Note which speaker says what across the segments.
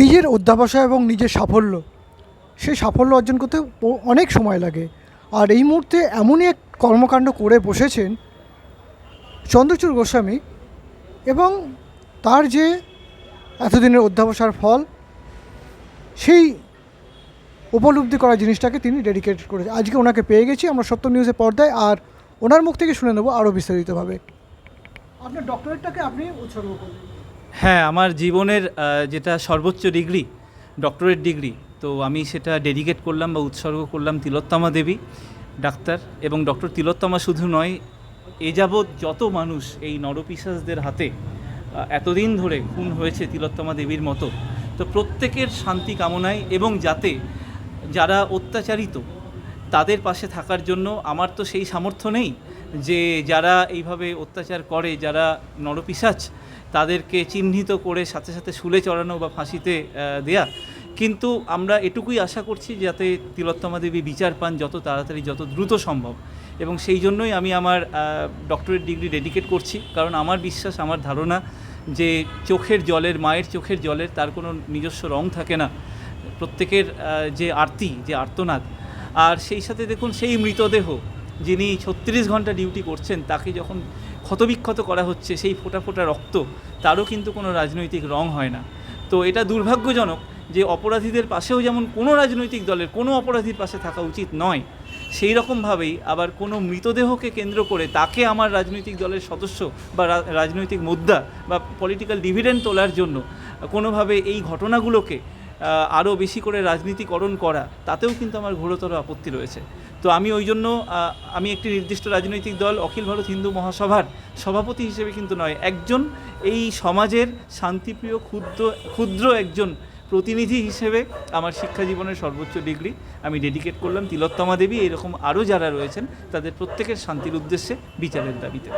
Speaker 1: নিজের অধ্যাবসা এবং নিজের সাফল্য। সেই সাফল্য অর্জন করতে অনেক সময় লাগে। আর এই মুহূর্তে এমনই এক কর্মকাণ্ড করে বসেছেন চন্দ্রচূড় গোস্বামী এবং তার যে এতদিনের অধ্যাবসার ফল, সেই উপলব্ধি করা জিনিসটাকে তিনি ডেডিকেট করেছে। আজকে ওনাকে পেয়ে গেছি আমরা সত্য নিউজের পর্দায় আর ওনার মুখ থেকে শুনে নেব আরও বিস্তারিতভাবে। আপনার ডক্টরেটটাকে আপনি উৎসর্গ করলেন।
Speaker 2: হ্যাঁ আমার জীবনের যেটা সর্বোচ্চ ডিগ্রি, ডক্টরেট ডিগ্রি, তো আমি সেটা ডেডিকেট করলাম বা উৎসর্গ করলাম তিলোত্তমা দেবী, ডাক্তার এবং ডক্টর তিলোত্তমা শুধু নয়, এ যাবৎ যত মানুষ এই নরপিশাচদের হাতে এতদিন ধরে খুন হয়েছে তিলোত্তমা দেবীর মতো, তো প্রত্যেকের শান্তি কামনায় এবং যাতে যারা অত্যাচারিত, তাদের পাশে থাকার জন্য আমার তো সেই সামর্থ্য নেই যে যারা এইভাবে অত্যাচার করে, যারা নরপিসাচ তাদেরকে চিহ্নিত করে সাথে সাথে শুলে চড়ানো বা ফাঁসিতে দেয়া। কিন্তু আমরা এটুকুই আশা করছি যাতে তিলোত্তমা দেবী বিচার পান যত তাড়াতাড়ি, যত দ্রুত সম্ভব। এবং সেই জন্যই আমি আমার ডক্টরেট ডিগ্রি ডেডিকেট করছি। কারণ আমার বিশ্বাস, আমার ধারণা যে চোখের জলের, মায়ের চোখের জলের তার কোনো নিজস্ব রং থাকে না। প্রত্যেকের যে আরতি, যে আর্তনাদ। আর সেই সাথে দেখুন, সেই মৃতদেহ যিনি ছত্রিশ ঘণ্টা ডিউটি করছেন, তাকে যখন ক্ষতবিক্ষত করা হচ্ছে সেই ফোঁটা ফোঁটা রক্ত, তারও কিন্তু কোনো রাজনৈতিক রং হয় না। তো এটা দুর্ভাগ্যজনক যে অপরাধীদের পাশেও যেমন কোনো রাজনৈতিক দলের কোনো অপরাধীর পাশে থাকা উচিত নয়, সেই রকমভাবেই আবার কোনো মৃতদেহকে কেন্দ্র করে তাকে আমার রাজনৈতিক দলের সদস্য বা রাজনৈতিক মুদ্রা বা পলিটিক্যাল ডিভিডেন্ড তোলার জন্য কোনোভাবে এই ঘটনাগুলোকে আরও বেশি করে রাজনীতিকরণ করা, তাতেও কিন্তু আমার ঘোরতর আপত্তি রয়েছে। তো আমি ওই জন্য আমি একটি নির্দিষ্ট রাজনৈতিক দল, অখিল ভারত হিন্দু মহাসভার সভাপতি হিসেবে কিন্তু নয়, একজন এই সমাজের শান্তিপ্রিয়, ক্ষুদ্র ক্ষুদ্র একজন প্রতিনিধি হিসেবে আমার শিক্ষা জীবনের সর্বোচ্চ ডিগ্রি আমি ডেডিকেট করলাম। তিলোত্তমা দেবী, এরকম আরও যারা রয়েছেন, তাদের প্রত্যেকের শান্তির উদ্দেশ্যে বিচারের দাবিতে।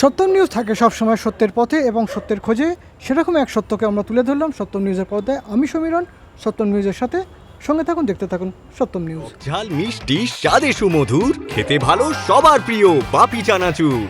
Speaker 1: সত্যম নিউজ থাকে সবসময় সত্যের পথে এবং সত্যের খোঁজে। সেরকম এক সত্যকে আমরা তুলে ধরলাম সত্যম নিউজের পর্দায়। আমি সমীরণ সত্যম নিউজের সাথে সঙ্গে থাকুন, দেখতে থাকুন সত্যম নিউজ।
Speaker 3: ঝাল মিষ্টি, স্বাদে সুমধুর, খেতে ভালো, সবার প্রিয়, বাপি চানাচুর।